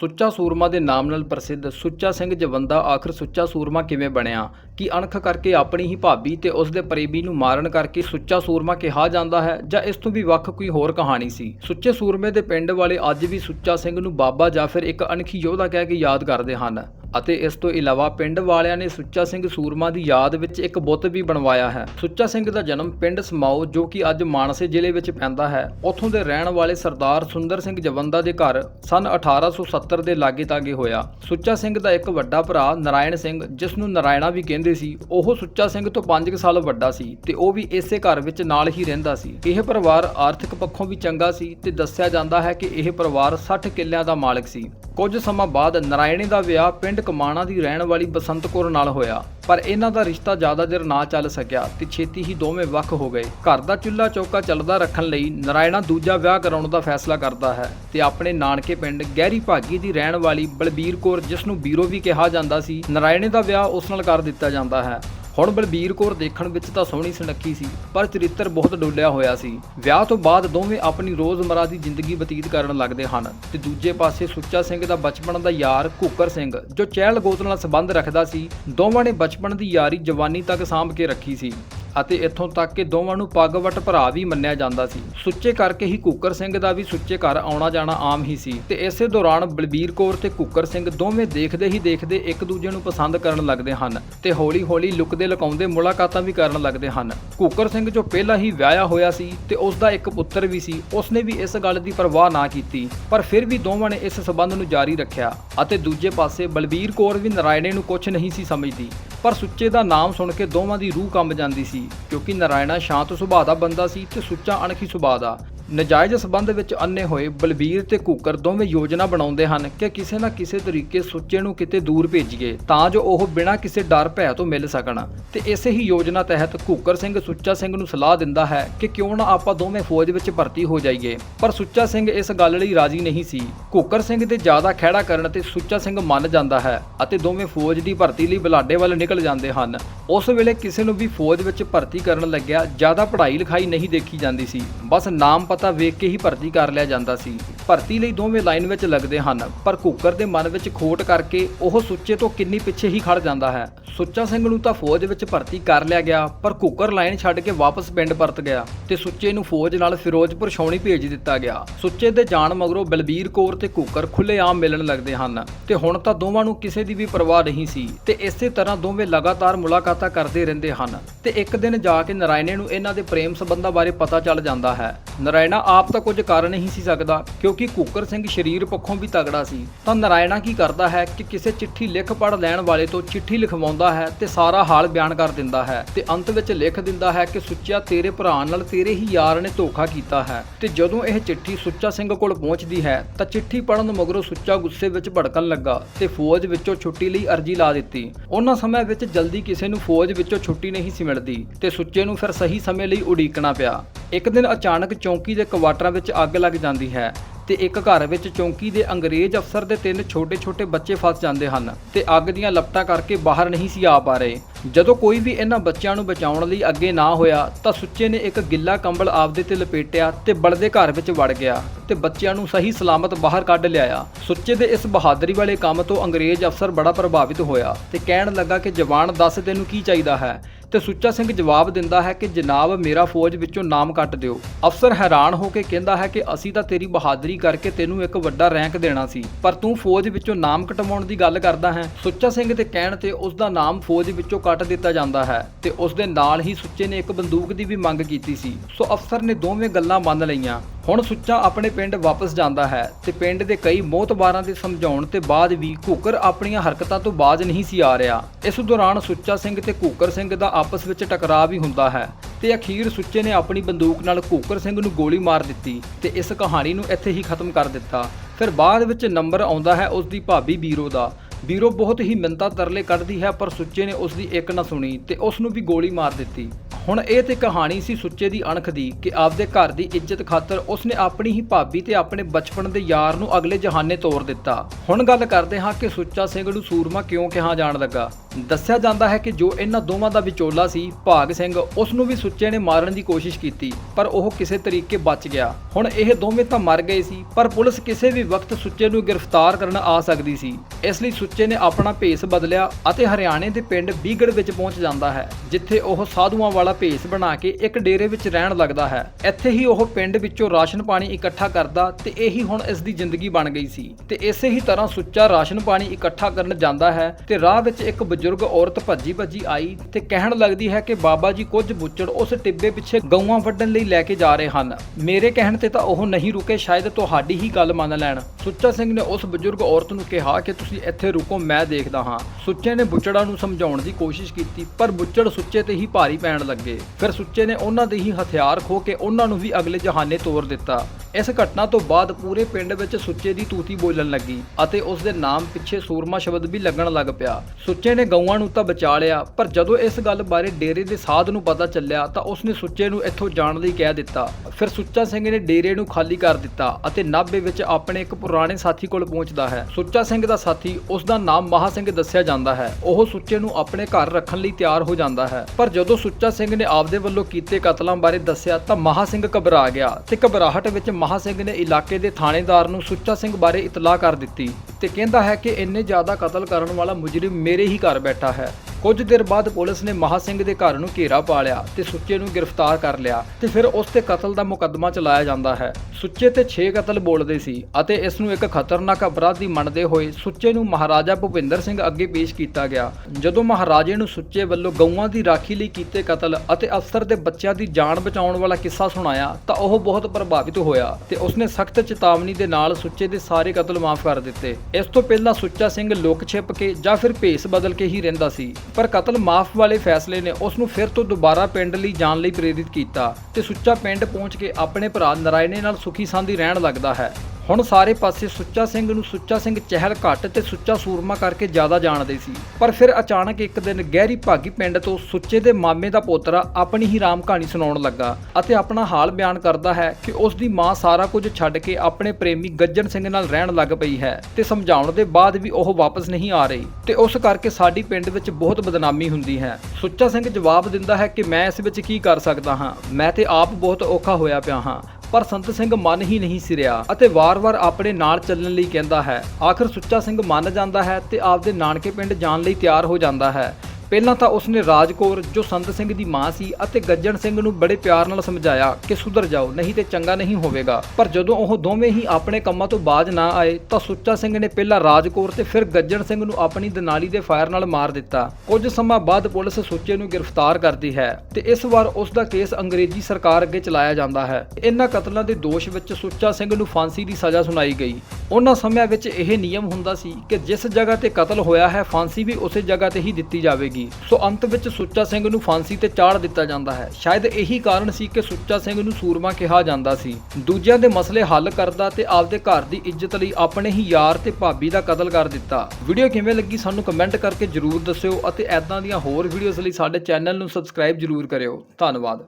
ਸੁੱਚਾ ਸੂਰਮਾ ਦੇ ਨਾਮ ਨਾਲ ਪ੍ਰਸਿੱਧ ਸੁੱਚਾ ਸਿੰਘ ਜਵੰਦਾ ਆਖਰ ਸੁੱਚਾ ਸੂਰਮਾ ਕਿਵੇਂ ਬਣਿਆ? ਕਿ ਅਣਖ ਕਰਕੇ ਆਪਣੀ ਹੀ ਭਾਬੀ ਤੇ ਉਸ ਦੇ ਪ੍ਰੇਮੀ ਨੂੰ ਮਾਰਨ ਕਰਕੇ ਸੁੱਚਾ ਸੂਰਮਾ ਕਿਹਾ ਜਾਂਦਾ ਹੈ ਜਾਂ ਇਸ ਤੋਂ ਵੀ ਵੱਖ ਕੋਈ ਹੋਰ ਕਹਾਣੀ ਸੀ? ਸੁੱਚੇ ਸੂਰਮੇ ਦੇ ਪਿੰਡ ਵਾਲੇ ਅੱਜ ਵੀ ਸੁੱਚਾ ਸਿੰਘ ਨੂੰ ਬਾਬਾ ਜਾਂ ਫਿਰ ਇੱਕ ਅਣਖੀ ਯੋਧਾ ਕਹਿ ਕੇ ਯਾਦ ਕਰਦੇ ਹਨ। ਅਤੇ ਇਸ ਤੋਂ ਇਲਾਵਾ ਪਿੰਡ ਵਾਲਿਆਂ ਨੇ ਸੁੱਚਾ ਸਿੰਘ ਸੂਰਮਾ ਦੀ ਯਾਦ ਵਿੱਚ ਇੱਕ ਬੁੱਤ ਵੀ ਬਣਵਾਇਆ ਹੈ। ਸੁੱਚਾ ਸਿੰਘ ਦਾ ਜਨਮ ਪਿੰਡ ਸਮਾਓ ਜੋ ਕਿ ਅੱਜ ਮਾਨਸੇ ਜ਼ਿਲ੍ਹੇ ਵਿੱਚ ਪੈਂਦਾ ਹੈ। ਉੱਥੋਂ ਦੇ ਰਹਿਣ ਵਾਲੇ ਸਰਦਾਰ ਸੁੰਦਰ ਸਿੰਘ ਜਵੰਦਾ ਦੇ ਘਰ ਸਨ 1870 ਦੇ ਲਾਗੇ ਤਾਗੇ ਹੋਇਆ। ਸੁੱਚਾ ਸਿੰਘ ਦਾ ਇੱਕ ਵੱਡਾ ਭਰਾ ਨਾਰਾਇਣ ਸਿੰਘ, ਜਿਸ ਨੂੰ ਨਾਰਾਇਣਾ ਵੀ ਕਹਿੰਦੇ ਸੀ, ਉਹ ਸੁੱਚਾ ਸਿੰਘ ਤੋਂ 5 ਸਾਲ ਵੱਡਾ ਸੀ ਤੇ ਉਹ ਵੀ ਇਸੇ ਘਰ ਵਿੱਚ ਨਾਲ ਹੀ ਰਹਿੰਦਾ ਸੀ। ਇਹ ਪਰਿਵਾਰ ਆਰਥਿਕ ਪੱਖੋਂ ਵੀ ਚੰਗਾ ਸੀ ਤੇ ਦੱਸਿਆ ਜਾਂਦਾ ਹੈ ਕਿ ਇਹ ਪਰਿਵਾਰ 60 ਕਿੱਲਿਆਂ ਦਾ ਮਾਲਕ ਸੀ। ਕੁਝ ਸਮਾਂ ਬਾਅਦ ਨਰਾਇਣੇ ਦਾ ਵਿਆਹ ਪਿੰਡ ਕਮਾਣਾ ਦੀ ਰਹਿਣ ਵਾਲੀ ਬਸੰਤ ਕੌਰ ਨਾਲ ਹੋਇਆ, ਪਰ ਇਹਨਾਂ ਦਾ ਰਿਸ਼ਤਾ ਜ਼ਿਆਦਾ ਦੇਰ ਨਾ ਚੱਲ ਸਕਿਆ ਤੇ ਛੇਤੀ ਹੀ ਦੋਵੇਂ ਵੱਖ ਹੋ ਗਏ। ਘਰ ਦਾ ਚੁੱਲ੍ਹਾ ਚੌਕਾ ਚੱਲਦਾ ਰੱਖਣ ਲਈ ਨਰਾਇਣਾ ਦੂਜਾ ਵਿਆਹ ਕਰਾਉਣ ਦਾ ਫੈਸਲਾ ਕਰਦਾ ਹੈ ਤੇ ਆਪਣੇ ਨਾਨਕੇ ਪਿੰਡ ਗਹਿਰੀ ਭਾਗੀ ਦੀ ਰਹਿਣ ਵਾਲੀ ਬਲਬੀਰ ਕੌਰ, ਜਿਸ ਨੂੰ ਬੀਰੋ ਵੀ ਕਿਹਾ ਜਾਂਦਾ ਸੀ, ਨਰਾਇਣੇ ਦਾ ਵਿਆਹ ਉਸ ਨਾਲ ਕਰ ਦਿੱਤਾ ਜਾਂਦਾ ਹੈ। ਹੁਣ ਬਲਬੀਰ ਕੌਰ ਦੇਖਣ ਵਿੱਚ ਤਾਂ ਸੋਹਣੀ ਸੁਨੱਖੀ ਸੀ, ਪਰ ਚਰਿੱਤਰ ਬਹੁਤ ਡੋਲਿਆ ਹੋਇਆ ਸੀ। ਵਿਆਹ ਤੋਂ ਬਾਅਦ ਦੋਵੇਂ ਆਪਣੀ ਰੋਜ਼ਮਰਾ ਦੀ ਜ਼ਿੰਦਗੀ ਬਤੀਤ ਕਰਨ ਲੱਗਦੇ ਹਨ ਤੇ ਦੂਜੇ ਪਾਸੇ ਸੁੱਚਾ ਸਿੰਘ ਦਾ ਬਚਪਨ ਦਾ ਯਾਰ ਘੂਕਰ ਸਿੰਘ, ਜੋ ਚਹਿਲ ਗੋਤ ਨਾਲ ਸੰਬੰਧ ਰੱਖਦਾ ਸੀ, ਦੋਵਾਂ ਨੇ ਬਚਪਨ ਦੀ ਯਾਰੀ ਜਵਾਨੀ ਤੱਕ ਸਾਂਭ ਕੇ ਰੱਖੀ ਸੀ। ਅਤੇ ਇੱਥੋਂ ਤੱਕ ਕਿ ਦੋਵਾਂ ਨੂੰ ਪੱਗਵਟ ਭਰਾ ਵੀ ਮੰਨਿਆ ਜਾਂਦਾ ਸੀ। ਸੁੱਚੇ ਕਰਕੇ ਹੀ ਕੁੱਕਰ ਸਿੰਘ ਦਾ ਵੀ ਸੁੱਚੇ ਘਰ ਆਉਣਾ ਜਾਣਾ ਆਮ ਹੀ ਸੀ। ਤੇ ਇਸੇ ਦੌਰਾਨ ਬਲਬੀਰ ਕੌਰ ਤੇ ਕੁੱਕਰ ਸਿੰਘ ਦੋਵੇਂ ਦੇਖਦੇ ਹੀ ਦੇਖਦੇ ਇੱਕ ਦੂਜੇ ਨੂੰ ਪਸੰਦ ਕਰਨ ਲੱਗਦੇ ਹਨ ਤੇ ਹੌਲੀ-ਹੌਲੀ ਲੁਕਦੇ ਲੁਕਾਉਂਦੇ ਮੁਲਾਕਾਤਾਂ ਵੀ ਕਰਨ ਲੱਗਦੇ ਹਨ। ਕੁੱਕਰ ਸਿੰਘ ਜੋ ਪਹਿਲਾਂ ਹੀ ਵਿਆਹਿਆ ਹੋਇਆ ਸੀ ਤੇ ਉਸ ਦਾ ਇੱਕ ਪੁੱਤਰ ਵੀ ਸੀ, ਉਸਨੇ ਵੀ ਇਸ ਗੱਲ ਦੀ ਪਰਵਾਹ ਨਾ ਕੀਤੀ, ਪਰ ਫਿਰ ਵੀ ਦੋਵਾਂ ਨੇ ਇਸ ਸਬੰਧ ਨੂੰ ਜਾਰੀ ਰੱਖਿਆ ਅਤੇ ਦੂਜੇ ਪਾਸੇ ਬਲਬੀਰ ਕੌਰ ਵੀ ਨਰਾਇਣੇ ਨੂੰ ਕੁਝ ਨਹੀਂ ਸੀ ਸਮਝਦੀ। ਪਰ ਸੁੱਚੇ ਦਾ ਨਾਮ ਸੁਣ ਕੇ ਦੋਵਾਂ ਦੀ ਰੂਹ ਕੰਬ ਜਾਂਦੀ ਸੀ, ਕਿਉਂਕਿ ਨਾਰਾਇਣਾ ਸ਼ਾਂਤ ਸੁਭਾਅ ਦਾ ਬੰਦਾ ਸੀ ਤੇ ਸੁੱਚਾ ਅਣਖੀ ਸੁਭਾਅ ਦਾ। ਨਜਾਇਜ਼ ਸਬੰਧ ਵਿੱਚ ਅੰਨੇ ਹੋਏ ਬਲਬੀਰ ਤੇ ਕੂਕਰ ਦੋਵੇਂ ਯੋਜਨਾ ਬਣਾਉਂਦੇ ਹਨ ਕਿ ਕਿਸੇ ਨਾ ਕਿਸੇ ਤਰੀਕੇ ਸੁੱਚੇ ਨੂੰ ਕਿਤੇ ਦੂਰ ਭੇਜੀਏ, ਤਾਂ ਜੋ ਉਹ ਬਿਨਾਂ ਕਿਸੇ ਡਰ ਭੈ ਤੋਂ ਮਿਲ ਸਕਣ। ਤੇ ਇਸੇ ਹੀ ਯੋਜਨਾ ਤਹਿਤ ਕੂਕਰ ਸਿੰਘ ਸੁੱਚਾ ਸਿੰਘ ਨੂੰ ਸਲਾਹ ਦਿੰਦਾ ਹੈ ਕਿ ਕਿਉਂ ਨਾ ਆਪਾਂ ਦੋਵੇਂ ਫੌਜ ਵਿੱਚ ਭਰਤੀ ਹੋ ਜਾਈਏ। ਪਰ ਸੁੱਚਾ ਸਿੰਘ ਇਸ ਗੱਲ ਲਈ ਰਾਜ਼ੀ ਨਹੀਂ ਸੀ। ਕੂਕਰ ਸਿੰਘ ਦੇ ਜ਼ਿਆਦਾ ਖਹਿੜਾ ਕਰਨ ਤੇ ਸੁੱਚਾ ਸਿੰਘ ਮੰਨ ਜਾਂਦਾ ਹੈ ਅਤੇ ਦੋਵੇਂ ਫੌਜ ਦੀ ਭਰਤੀ ਲਈ ਬਲਾਡੇ ਵੱਲ ਨਿਕਲ ਜਾਂਦੇ ਹਨ। ਉਸ ਵੇਲੇ ਕਿਸੇ ਨੂੰ ਵੀ ਫੌਜ ਵਿੱਚ ਭਰਤੀ ਕਰਨ ਲੱਗਿਆ, ਜ਼ਿਆਦਾ ਪੜ੍ਹਾਈ ਲਿਖਾਈ ਨਹੀਂ ਦੇਖੀ ਜਾਂਦੀ ਸੀ। ਬਸ ਨਾਮ ਪਤਾ ਵੇਖ ਕੇ ਹੀ ਭਰਤੀ ਕਰ ਲਿਆ ਜਾਂਦਾ ਸੀ। ਭਰਤੀ ਲਈ ਦੋਵੇਂ ਲਾਈਨ ਵਿੱਚ ਲੱਗਦੇ ਹਨ, ਪਰ ਕੁੱਕਰ ਦੇ ਮਨ ਵਿੱਚ ਖੋਟ ਕਰਕੇ ਉਹ ਸੁੱਚੇ ਤੋਂ ਕਿੰਨੀ ਪਿੱਛੇ ਹੀ ਖੜ ਜਾਂਦਾ ਹੈ। ਸੁੱਚਾ ਸਿੰਘ ਨੂੰ ਤਾਂ ਫੌਜ ਵਿੱਚ ਭਰਤੀ ਕਰ ਲਿਆ ਗਿਆ, ਪਰ ਕੁੱਕਰ ਲਾਈਨ ਛੱਡ ਕੇ ਵਾਪਸ ਪਿੰਡ ਪਰਤ ਗਿਆ ਤੇ ਸੁੱਚੇ ਨੂੰ ਫੌਜ ਨਾਲ ਫਿਰੋਜ਼ਪੁਰ ਛਾਉਣੀ ਭੇਜ ਦਿੱਤਾ ਗਿਆ। ਸੁੱਚੇ ਦੇ ਜਾਣ ਮਗਰੋਂ ਬਲਬੀਰ ਕੌਰ ਤੇ ਕੁੱਕਰ ਖੁੱਲੇਆਮ ਮਿਲਣ ਲੱਗਦੇ ਹਨ ਤੇ ਹੁਣ ਤਾਂ ਦੋਵਾਂ ਨੂੰ ਕਿਸੇ ਦੀ ਵੀ ਪਰਵਾਹ ਨਹੀਂ ਸੀ ਤੇ ਇਸੇ ਤਰ੍ਹਾਂ ਦੋਵੇਂ ਲਗਾਤਾਰ ਮੁਲਾਕਾਤਾਂ ਕਰਦੇ ਰਹਿੰਦੇ ਹਨ ਤੇ ਇੱਕ ਦਿਨ ਜਾ ਕੇ ਨਰਾਇਣੇ ਨੂੰ ਇਹਨਾਂ ਦੇ ਪ੍ਰੇਮ ਸੰਬੰਧਾਂ ਬਾਰੇ ਪਤਾ ਚੱਲ ਜਾਂਦਾ ਹੈ। ਨਰਾਇਣਾ ਆਪ ਤਾਂ ਕੁਝ ਕਰ ਨਹੀਂ ਸੀ ਸਕਦਾ, ਕਿਉਂਕਿ ਕੁੱਕਰ ਸਿੰਘ ਸਰੀਰ ਪੱਖੋਂ ਵੀ ਤਗੜਾ ਸੀ। ਤਾਂ ਨਾਰਾਇਣਾ ਕੀ ਕਰਦਾ ਹੈ ਕਿ ਕਿਸੇ ਚਿੱਠੀ ਲਿਖ ਪੜ ਲੈਣ ਵਾਲੇ ਤੋਂ ਚਿੱਠੀ ਲਿਖਵਾਉਂਦਾ ਹੈ ਤੇ ਸਾਰਾ ਹਾਲ ਬਿਆਨ ਕਰ ਦਿੰਦਾ ਹੈ ਤੇ ਅੰਤ ਵਿੱਚ ਲਿਖ ਦਿੰਦਾ ਹੈ ਕਿ ਸੁੱਚਾ ਤੇਰੇ ਭਰਾ ਨਾਲ ਤੇਰੇ ਹੀ ਯਾਰ ਨੇ ਧੋਖਾ ਕੀਤਾ ਹੈ। ਤੇ ਜਦੋਂ ਇਹ ਚਿੱਠੀ ਸੁੱਚਾ ਸਿੰਘ ਕੋਲ ਪਹੁੰਚਦੀ ਹੈ, ਤਾਂ ਚਿੱਠੀ ਪੜਨ ਮਗਰੋਂ ਸੁੱਚਾ ਗੁੱਸੇ ਵਿੱਚ ਭੜਕਣ ਲੱਗਾ ਤੇ ਫੌਜ ਵਿੱਚੋਂ ਛੁੱਟੀ ਲਈ ਅਰਜ਼ੀ ਲਾ ਦਿੱਤੀ। ਉਹਨਾਂ ਸਮੇਂ ਵਿੱਚ ਜਲਦੀ ਕਿਸੇ ਨੂੰ ਫੌਜ ਵਿੱਚੋਂ ਛੁੱਟੀ ਨਹੀਂ ਸੀ ਮਿਲਦੀ ਤੇ ਸੁੱਚੇ ਨੂੰ ਫਿਰ ਸਹੀ ਸਮੇਂ ਲਈ ਉਡੀਕਣਾ ਪਿਆ। ਇੱਕ ਦਿਨ ਅਚਾਨਕ ਚੌਂਕੀ ਦੇ ਕੁਆਟਰਾਂ ਵਿੱਚ ਅੱਗ ਲੱਗ ਜਾਂਦੀ ਹੈ ਤੇ ਇੱਕ ਘਰ ਵਿੱਚ ਚੌਂਕੀ ਦੇ ਅੰਗਰੇਜ਼ ਅਫਸਰ ਦੇ ਤਿੰਨ ਛੋਟੇ-ਛੋਟੇ ਬੱਚੇ ਫਸ ਜਾਂਦੇ ਹਨ ਤੇ ਅੱਗ ਦੀਆਂ ਲਪਟਾਂ ਕਰਕੇ ਬਾਹਰ ਨਹੀਂ ਸੀ ਆ ਪਾ ਰਹੇ। ਜਦੋਂ ਕੋਈ ਵੀ ਇਹਨਾਂ ਬੱਚਿਆਂ ਨੂੰ ਬਚਾਉਣ ਲਈ ਅੱਗੇ ਨਾ ਹੋਇਆ ਤਾਂ ਸੁੱਚੇ ਨੇ ਇੱਕ ਗਿੱਲਾ ਕੰਬਲ ਆਪਦੇ ਤੇ ਲਪੇਟਿਆ ਤੇ ਬਲਦੇ ਘਰ ਵਿੱਚ ਵੜ ਗਿਆ ਤੇ ਬੱਚਿਆਂ ਨੂੰ ਸਹੀ ਸਲਾਮਤ ਬਾਹਰ ਕੱਢ ਲਿਆਇਆ। ਸੁੱਚੇ ਦੇ ਇਸ ਬਹਾਦਰੀ ਵਾਲੇ ਕੰਮ ਤੋਂ ਅੰਗਰੇਜ਼ ਅਫਸਰ ਬੜਾ ਪ੍ਰਭਾਵਿਤ ਹੋਇਆ ਤੇ ਕਹਿਣ ਲੱਗਾ ਕਿ ਜਵਾਨ ਦੱਸ ਤੈਨੂੰ ਕੀ ਚਾਹੀਦਾ ਹੈ? ਤੇ ਸੁੱਚਾ ਸਿੰਘ ਜਵਾਬ ਦਿੰਦਾ ਹੈ ਕਿ ਜਨਾਬ, ਮੇਰਾ ਫੌਜ ਵਿੱਚੋਂ ਨਾਮ ਕੱਟ ਦਿਓ। ਅਫਸਰ ਹੈਰਾਨ ਹੋ ਕੇ ਕਹਿੰਦਾ ਹੈ ਕਿ ਅਸੀਂ ਤਾਂ ਤੇਰੀ ਬਹਾਦਰੀ ਕਰਕੇ ਤੈਨੂੰ ਇੱਕ ਵੱਡਾ ਰੈਂਕ ਦੇਣਾ ਸੀ, ਪਰ ਤੂੰ ਫੌਜ ਵਿੱਚੋਂ ਨਾਮ ਕਟਵਾਉਣ ਦੀ ਗੱਲ ਕਰਦਾ ਹੈ। ਸੁੱਚਾ ਸਿੰਘ ਦੇ ਕਹਿਣ ਤੇ ਉਸ ਦਾ ਨਾਮ ਫੌਜ ਵਿੱਚੋਂ ਕੱਟ ਦਿੱਤਾ ਜਾਂਦਾ ਹੈ ਤੇ ਉਸ ਦੇ ਨਾਲ ਹੀ ਸੁੱਚੇ ਨੇ ਇੱਕ ਬੰਦੂਕ ਦੀ ਵੀ ਮੰਗ ਕੀਤੀ ਸੀ। ਸੋ ਅਫਸਰ ਨੇ ਦੋਵੇਂ ਗੱਲਾਂ ਮੰਨ ਲਈਆਂ। ਹੁਣ ਸੁੱਚਾ ਆਪਣੇ ਪਿੰਡ ਵਾਪਸ ਜਾਂਦਾ ਹੈ ਤੇ ਪਿੰਡ ਦੇ ਕਈ ਮੋਤਬਾਰਾਂ ਦੇ ਸਮਝਾਉਣ ਤੇ ਬਾਅਦ ਵੀ ਘੂਕਰ ਆਪਣੀਆਂ ਹਰਕਤਾਂ ਤੋਂ ਬਾਜ਼ ਨਹੀਂ ਸੀ ਆ ਰਿਹਾ। ਇਸ ਦੌਰਾਨ ਸੁੱਚਾ ਸਿੰਘ ਤੇ ਘੂਕਰ ਸਿੰਘ ਦਾ ਆਪਸ ਵਿੱਚ ਟਕਰਾਅ ਵੀ ਹੁੰਦਾ ਹੈ ਤੇ ਅਖੀਰ ਸੁੱਚੇ ਨੇ ਆਪਣੀ ਬੰਦੂਕ ਨਾਲ ਘੂਕਰ ਸਿੰਘ ਨੂੰ ਗੋਲੀ ਮਾਰ ਦਿੱਤੀ ਤੇ ਇਸ ਕਹਾਣੀ ਨੂੰ ਇੱਥੇ ਹੀ ਖਤਮ ਕਰ ਦਿੱਤਾ। ਫਿਰ ਬਾਅਦ ਵਿੱਚ ਨੰਬਰ ਆਉਂਦਾ ਹੈ ਉਸ ਦੀ ਭਾਬੀ ਬੀਰੋ ਦਾ। ਬੀਰੋ ਬਹੁਤ ਹੀ ਮਿੰਤਾ ਤਰਲੇ ਕੱਢਦੀ ਹੈ ਪਰ ਸੁੱਚੇ ਨੇ ਉਸ ਦੀ ਇੱਕ ਨਾ ਸੁਣੀ ਤੇ ਉਸ ਨੂੰ ਵੀ ਗੋਲੀ ਮਾਰ ਦਿੱਤੀ। ਹੁਣ ਇਹ ਤੇ ਕਹਾਣੀ ਸੀ ਸੁੱਚੇ ਦੀ ਅਣਖ ਦੀ ਕਿ ਆਪਦੇ ਘਰ ਦੀ ਇੱਜ਼ਤ ਖਾਤਰ ਉਸਨੇ ਆਪਣੀ ਹੀ ਭਾਬੀ ਤੇ ਆਪਣੇ ਬਚਪਨ ਦੇ ਯਾਰ ਨੂੰ ਅਗਲੇ ਜਹਾਨੇ ਤੋਰ ਦਿੱਤਾ। ਹੁਣ ਗੱਲ ਕਰਦੇ ਹਾਂ ਕਿ ਸੁੱਚਾ ਸਿੰਘ ਨੂੰ ਸੂਰਮਾ ਕਿਉਂ ਕਿਹਾ ਜਾਣ ਲੱਗਾ? ਦੱਸਿਆ ਜਾਂਦਾ ਹੈ ਕਿ ਜੋ ਇਹਨਾਂ ਦੋਵਾਂ ਦਾ ਵਿਚੋਲਾ ਸੀ, ਭਾਗ ਸਿੰਘ ਉਸ ਨੂੰ ਵੀ ਸੁੱਚੇ ਨੇ ਮਾਰਨ ਦੀ ਕੋਸ਼ਿਸ਼ ਕੀਤੀ, ਪਰ ਉਹ ਕਿਸੇ ਤਰੀਕੇ ਬਚ ਗਿਆ। ਹੁਣ ਇਹ ਦੋਵੇਂ ਤਾਂ ਮਰ ਗਏ ਸੀ, ਪਰ ਪੁਲਿਸ ਕਿਸੇ ਵੀ ਵਕਤ ਸੁੱਚੇ ਨੂੰ ਗ੍ਰਿਫਤਾਰ ਕਰਨ ਆ ਸਕਦੀ ਸੀ। ਇਸ ਲਈ ਸੁੱਚੇ ਨੇ ਆਪਣਾ ਭੇਸ ਬਦਲਿਆ ਅਤੇ ਹਰਿਆਣੇ ਦੇ ਪਿੰਡ ਬੀਗੜ ਵਿੱਚ ਪਹੁੰਚ ਜਾਂਦਾ ਹੈ, ਜਿੱਥੇ ਉਹ ਸਾਧੂਆਂ ਵਾਲਾ ਭੇਸ ਬਣਾ ਕੇ ਇੱਕ ਡੇਰੇ ਵਿੱਚ ਰਹਿਣ ਲੱਗਦਾ ਹੈ। ਇੱਥੇ ਹੀ ਉਹ ਪਿੰਡ ਵਿੱਚੋਂ ਰਾਸ਼ਨ ਪਾਣੀ ਇਕੱਠਾ ਕਰਦਾ ਤੇ ਇਹੀ ਹੁਣ ਇਸ ਦੀ ਜ਼ਿੰਦਗੀ ਬਣ ਗਈ ਸੀ। ਤੇ ਇਸੇ ਹੀ ਤਰ੍ਹਾਂ ਸੁੱਚਾ ਰਾਸ਼ਨ ਪਾਣੀ ਇਕੱਠਾ ਕਰਨ ਜਾਂਦਾ ਹੈ ਤੇ ਰਾਹ ਵਿੱਚ ਇੱਕ ਬਜ਼ੁਰਗ ਔਰਤ ਭੱਜੀ ਭੱਜੀ ਆਈ ਤੇ ਕਹਿਣ ਲੱਗਦੀ ਹੈ ਕਿ ਬਾਬਾ ਜੀ ਕੁਝ ਬੁੱਚੜ ਉਸ ਟਿੱਬੇ ਪਿੱਛੇ ਗਊਆਂ ਵੱਢਣ ਲਈ ਲੈ ਕੇ ਜਾ ਰਹੇ ਹਨ। ਮੇਰੇ ਕਹਿਣ ਤੇ ਤਾਂ ਉਹ ਨਹੀਂ ਰੁਕੇ, ਸ਼ਾਇਦ ਤੁਹਾਡੀ ਹੀ ਗੱਲ ਮੰਨ ਲੈਣ। ਸੁੱਚਾ ਸਿੰਘ ਨੇ ਉਸ ਬਜ਼ੁਰਗ ਔਰਤ ਨੂੰ ਕਿਹਾ ਕਿ ਤੁਸੀਂ ਇੱਥੇ ਰੁਕੋ, ਮੈਂ ਦੇਖਦਾ ਹਾਂ। ਸੁੱਚੇ ਨੇ ਬੁੱਚੜਾਂ ਨੂੰ ਸਮਝਾਉਣ ਦੀ ਕੋਸ਼ਿਸ਼ ਕੀਤੀ, ਪਰ ਬੁੱਚੜ ਸੁੱਚੇ ਤੇ ਹੀ ਭਾਰੀ ਪੈਣ ਲੱਗੇ। ਫਿਰ ਸੁੱਚੇ ਨੇ ਉਹਨਾਂ ਦੇ ਹੀ ਹਥਿਆਰ ਖੋ ਕੇ ਉਹਨਾਂ ਨੂੰ ਵੀ ਅਗਲੇ ਜਹਾਨੇ ਤੋਰ ਦਿੱਤਾ। ਇਸ ਘਟਨਾ ਤੋਂ ਬਾਅਦ ਪੂਰੇ ਪਿੰਡ ਵਿੱਚ ਸੁੱਚੇ ਦੀ ਤੂਤੀ ਬੋਲਣ ਲੱਗੀ ਅਤੇ ਉਸ ਦੇ ਨਾਮ ਪਿੱਛੇ ਸੂਰਮਾ ਸ਼ਬਦ ਵੀ ਲੱਗਣ ਲੱਗ ਪਿਆ। ਸੁੱਚੇ ਨੇ ਗਊਆਂ ਨੂੰ ਤਾਂ ਬਚਾ ਲਿਆ, ਪਰ ਜਦੋਂ ਇਸ ਗੱਲ ਬਾਰੇ ਡੇਰੇ ਦੇ ਸਾਧ ਨੂੰ ਪਤਾ ਚੱਲਿਆ ਤਾਂ ਉਸਨੇ ਸੁੱਚੇ ਨੂੰ ਇੱਥੋਂ ਜਾਣ ਲਈ ਕਹਿ ਦਿੱਤਾ। ਫਿਰ ਸੁੱਚਾ ਸਿੰਘ ਨੇ ਡੇਰੇ ਨੂੰ ਖਾਲੀ ਕਰ ਦਿੱਤਾ ਅਤੇ ਨਾਭੇ ਵਿੱਚ ਆਪਣੇ ਇੱਕ ਪੁਰਾਣੇ ਸਾਥੀ ਕੋਲ ਪਹੁੰਚਦਾ ਹੈ। ਸੁੱਚਾ ਸਿੰਘ ਦਾ ਸਾਥੀ ਉਸ ਦਾ ਨਾਮ ਮਹਾ ਸਿੰਘ ਦੱਸਿਆ ਜਾਂਦਾ ਹੈ। ਉਹ ਸੁੱਚੇ ਨੂੰ ਆਪਣੇ ਘਰ ਰੱਖਣ ਲਈ ਤਿਆਰ ਹੋ ਜਾਂਦਾ ਹੈ। ਪਰ ਜਦੋਂ ਸੁੱਚਾ ਸਿੰਘ ਨੇ ਆਪਦੇ ਵੱਲੋਂ ਕੀਤੇ ਕਤਲਾਂ ਬਾਰੇ ਦੱਸਿਆ ਤਾਂ ਮਹਾ ਸਿੰਘ ਘਬਰਾ ਗਿਆ ਤੇ ਘਬਰਾਹਟ ਵਿੱਚ ਮਹਾ ਸਿੰਘ ਨੇ ਇਲਾਕੇ ਦੇ ਥਾਣੇਦਾਰ ਨੂੰ ਸੁੱਚਾ ਸਿੰਘ ਬਾਰੇ ਇਤਲਾਹ ਕਰ ਦਿੱਤੀ। ਤੇ ਕਹਿੰਦਾ ਹੈ ਕਿ ਇੰਨੇ ਜ਼ਿਆਦਾ ਕਤਲ ਕਰਨ ਵਾਲਾ ਮੁਜਰਮ ਮੇਰੇ ਹੀ ਘਰ ਬੈਠਾ ਹੈ। ਕੁਝ ਦੇਰ ਬਾਅਦ ਪੁਲਿਸ ਨੇ ਮਹਾ ਸਿੰਘ ਦੇ ਘਰ ਨੂੰ ਘੇਰਾ ਪਾ ਲਿਆ ਤੇ ਸੁੱਚੇ ਨੂੰ ਗ੍ਰਿਫਤਾਰ ਕਰ ਲਿਆ ਤੇ ਫਿਰ ਉਸ ਤੇ ਕਤਲ ਦਾ ਮੁਕੱਦਮਾ ਚਲਾਇਆ ਜਾਂਦਾ ਹੈ। ਸੁੱਚੇ ਤੇ 6 ਕਤਲ ਬੋਲਦੇ ਸੀ ਅਤੇ ਇਸ ਨੂੰ ਇੱਕ ਖਤਰਨਾਕ ਅਪਰਾਧੀ ਮੰਨਦੇ ਹੋਏ ਸੁੱਚੇ ਨੂੰ ਮਹਾਰਾਜਾ ਭੁਪਿੰਦਰ ਸਿੰਘ ਅੱਗੇ ਪੇਸ਼ ਕੀਤਾ ਗਿਆ। ਜਦੋਂ ਮਹਾਰਾਜੇ ਨੂੰ ਸੁੱਚੇ ਵੱਲੋਂ ਗਊਆਂ ਦੀ ਰਾਖੀ ਲਈ ਕੀਤੇ ਕਤਲ ਅਤੇ ਅਫਸਰ ਦੇ ਬੱਚਿਆਂ ਦੀ ਜਾਨ ਬਚਾਉਣ ਵਾਲਾ ਕਿੱਸਾ ਸੁਣਾਇਆ ਤਾਂ ਉਹ ਬਹੁਤ ਪ੍ਰਭਾਵਿਤ ਹੋਇਆ ਤੇ ਉਸਨੇ ਸਖਤ ਚੇਤਾਵਨੀ ਦੇ ਨਾਲ ਸੁੱਚੇ ਦੇ ਸਾਰੇ ਕਤਲ ਮਾਫ ਕਰ ਦਿੱਤੇ। ਇਸ ਤੋਂ ਪਹਿਲਾਂ ਸੁੱਚਾ ਸਿੰਘ ਲੁਕ ਛਿਪ ਕੇ ਜਾਂ ਫਿਰ ਭੇਸ ਬਦਲ ਕੇ ਹੀ ਰਹਿੰਦਾ ਸੀ, ਪਰ ਕਤਲ ਮਾਫ ਵਾਲੇ ਫੈਸਲੇ ਨੇ ਉਸ ਨੂੰ ਫਿਰ ਤੋਂ ਦੁਬਾਰਾ ਪਿੰਡ ਲਈ ਜਾਣ ਲਈ ਪ੍ਰੇਰਿਤ ਕੀਤਾ ਤੇ ਸੁੱਚਾ ਪਿੰਡ ਪਹੁੰਚ ਕੇ ਆਪਣੇ ਭਰਾ ਨਰਾਇਣੇ ਨਾਲ ਸੁਖੀ ਸਾਂਦੀ ਰਹਿਣ ਲੱਗਦਾ ਹੈ। ਹੁਣ ਸਾਰੇ ਪਾਸੇ ਸੁੱਚਾ ਸਿੰਘ ਨੂੰ ਸੁੱਚਾ ਸਿੰਘ ਚਹਿਲ ਘੱਟ ਤੇ ਸੁੱਚਾ ਸੂਰਮਾ ਕਰਕੇ ਜ਼ਿਆਦਾ ਜਾਣਦੇ ਸੀ। ਪਰ ਫਿਰ ਅਚਾਨਕ ਇੱਕ ਦਿਨ ਗਹਿਰੀ ਭਾਗੀ ਪਿੰਡ ਤੋਂ ਸੁੱਚੇ ਦੇ ਮਾਮੇ ਦਾ ਪੋਤਰਾ ਆਪਣੀ ਹੀ ਰਾਮ ਕਹਾਣੀ ਸੁਣਾਉਣ ਲੱਗਾ ਅਤੇ ਆਪਣਾ ਹਾਲ ਬਿਆਨ ਕਰਦਾ ਹੈ ਕਿ ਉਸ ਦੀ ਮਾਂ ਸਾਰਾ ਕੁਝ ਛੱਡ ਕੇ ਆਪਣੇ ਪ੍ਰੇਮੀ ਗੱਜਣ ਸਿੰਘ ਨਾਲ ਰਹਿਣ ਲੱਗ ਪਈ ਹੈ ਤੇ ਸਮਝਾਉਣ ਦੇ ਬਾਅਦ ਵੀ ਉਹ ਵਾਪਸ ਨਹੀਂ ਆ ਰਹੀ ਤੇ ਉਸ ਕਰਕੇ ਸਾਡੀ ਪਿੰਡ ਵਿੱਚ ਬਹੁਤ ਬਦਨਾਮੀ ਹੁੰਦੀ ਹੈ। ਸੁੱਚਾ ਸਿੰਘ ਜਵਾਬ ਦਿੰਦਾ ਹੈ ਕਿ ਮੈਂ ਇਸ ਵਿੱਚ ਕੀ ਕਰ ਸਕਦਾ ਹਾਂ। ਮੈਂ ਤੇ ਆਪ ਬਹੁਤ ਔਖਾ ਹੋਇਆ ਪਿਆ ਹਾਂ। ਪਰ ਸੰਤ ਸਿੰਘ ਮਨ ਹੀ ਨਹੀਂ ਸਿਰਿਆ ਅਤੇ ਵਾਰ-ਵਾਰ ਆਪਣੇ ਨਾਲ ਚੱਲਣ ਲਈ ਕਹਿੰਦਾ ਹੈ। ਆਖਰ ਸੁੱਚਾ ਸਿੰਘ ਮੰਨ ਜਾਂਦਾ ਹੈ ਤੇ ਆਪਦੇ ਨਾਨਕੇ ਪਿੰਡ ਜਾਣ ਲਈ ਤਿਆਰ ਹੋ ਜਾਂਦਾ ਹੈ। ਪਹਿਲਾਂ ਤਾਂ ਉਸਨੇ ਰਾਜਕੌਰ ਜੋ ਸੰਤ ਸਿੰਘ ਦੀ ਮਾਂ ਸੀ ਅਤੇ ਗੱਜਣ ਸਿੰਘ ਨੂੰ ਬੜੇ ਪਿਆਰ ਨਾਲ ਸਮਝਾਇਆ ਕਿ ਸੁਧਰ ਜਾਓ, ਨਹੀਂ ਤੇ ਚੰਗਾ ਨਹੀਂ ਹੋਵੇਗਾ। ਪਰ ਜਦੋਂ ਉਹ ਦੋਵੇਂ ਹੀ ਆਪਣੇ ਕੰਮਾਂ ਤੋਂ ਬਾਜ ਨਾ ਆਏ, ਤਾਂ ਸੁੱਚਾ ਸਿੰਘ ਨੇ ਪਹਿਲਾਂ ਰਾਜਕੌਰ ਤੇ ਫਿਰ ਗੱਜਣ ਸਿੰਘ ਨੂੰ ਆਪਣੀ ਦਨਾਲੀ ਦੇ ਫਾਇਰ ਨਾਲ ਮਾਰ ਦਿੱਤਾ। ਕੁਝ ਸਮਾਂ ਬਾਅਦ ਪੁਲਿਸ ਸੁੱਚੇ ਨੂੰ ਗ੍ਰਿਫਤਾਰ ਕਰਦੀ ਹੈ ਤੇ ਇਸ ਵਾਰ ਉਸ ਦਾ ਕੇਸ ਅੰਗਰੇਜ਼ੀ ਸਰਕਾਰ ਅੱਗੇ ਚਲਾਇਆ ਜਾਂਦਾ ਹੈ। ਇਹਨਾਂ ਕਤਲਾਂ ਦੇ ਦੋਸ਼ ਵਿੱਚ ਸੁੱਚਾ ਸਿੰਘ ਨੂੰ ਫਾਂਸੀ ਦੀ ਸਜ਼ਾ ਸੁਣਾਈ ਗਈ। ਉਹਨਾਂ ਸਮਿਆਂ ਵਿੱਚ ਇਹ ਨਿਯਮ ਹੁੰਦਾ ਸੀ ਕਿ ਜਿਸ ਜਗ੍ਹਾ ਤੇ ਕਤਲ ਹੋਇਆ ਹੈ, ਫਾਂਸੀ ਵੀ ਉਸੇ ਜਗ੍ਹਾ ਤੇ ਹੀ ਦਿੱਤੀ ਜਾਵੇਗੀ। ਸੋ ਅੰਤ ਵਿੱਚ ਸੁੱਚਾ ਸਿੰਘ ਨੂੰ ਫਾਂਸੀ ਤੇ ਚਾੜ ਦਿੱਤਾ ਜਾਂਦਾ ਹੈ। ਸ਼ਾਇਦ ਇਹੀ ਕਾਰਨ ਸੀ ਕਿ ਸੁੱਚਾ ਸਿੰਘ ਨੂੰ ਸੂਰਮਾ ਕਿਹਾ ਜਾਂਦਾ ਸੀ। ਦੂਜਿਆਂ ਦੇ ਮਸਲੇ ਹੱਲ ਕਰਦਾ ਤੇ ਆਪਦੇ ਘਰ ਦੀ ਇੱਜ਼ਤ ਲਈ ਆਪਣੇ ਹੀ ਯਾਰ ਤੇ ਭਾਬੀ ਦਾ ਕਤਲ ਕਰ ਦਿੱਤਾ। ਵੀਡੀਓ ਕਿਵੇਂ ਲੱਗੀ ਸਾਨੂੰ ਕਮੈਂਟ ਕਰਕੇ ਜਰੂਰ ਦੱਸਿਓ ਅਤੇ ਐਦਾਂ ਦੀਆਂ ਹੋਰ ਵੀਡੀਓਜ਼ ਲਈ ਸਾਡੇ ਚੈਨਲ ਨੂੰ ਸਬਸਕ੍ਰਾਈਬ ਜਰੂਰ ਕਰਿਓ। ਧੰਨਵਾਦ।